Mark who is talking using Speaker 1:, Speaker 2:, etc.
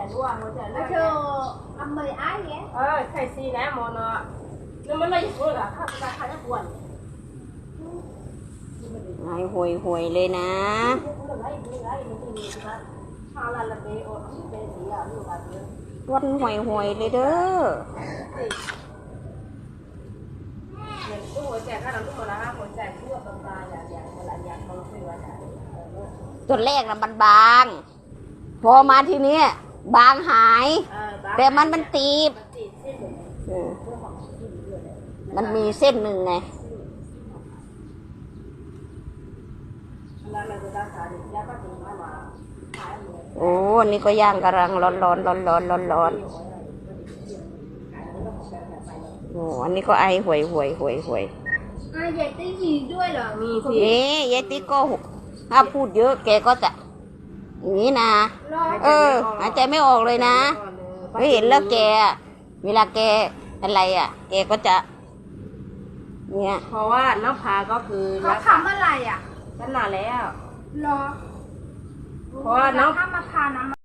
Speaker 1: chạy đua ngồi chạy
Speaker 2: แล้ว
Speaker 1: đua
Speaker 2: เธอทำเลยอ้ายแก
Speaker 1: ờ chạy xì nè mò nó nó mới lấy vừa là khắp ra khai rất buồn
Speaker 3: ไอ้ห่วยห่วยๆเลยนะ
Speaker 1: sao là là bé ổn bé gì à như vậy
Speaker 3: วันห่วยห่วยๆเลยเด้อ
Speaker 1: mình cứ ngồi chạy cái nào lúc mà là ngồi chạy đua tầm ta nhà nhà mà lại nhà không phải là nhà
Speaker 3: ตัวแรกนะมันบางพอมาทีเนี้ย บางหายแต่มันมันตีบ
Speaker 1: chỉ xin được
Speaker 3: เออมันมีเส้นหนึ่งไง
Speaker 1: là là người ta xả được giá có tiền mà mà xả người
Speaker 3: โอ้อันนี่ก็ย่างกำลังร้อนร้อนร้อนร้อนร้อนร้อนโอ้อันนี้ก็ไอห่วยห่วยห่วยห่วย
Speaker 2: อ้ายใหญ่ได้ยินด้วยเหรอ
Speaker 1: mi
Speaker 3: เอ๊ะยายติ๊กก็ถ้าพูดเยอะแกก็จะ อย่างนี้นะ
Speaker 2: รอ
Speaker 3: เออหายใจไม่ออกเลยนะไม่เห็นแล้วแกอะเวลาแกอะไรอะ แกก็จะ เนี่ย
Speaker 1: เพราะว่าน้ำพาก็คือ
Speaker 2: เขาทำอะไรอะ
Speaker 1: ตั้งนานแล้ว
Speaker 2: รอ
Speaker 1: เพราะว่าน้อง
Speaker 2: ถ้ามาทานน้ำ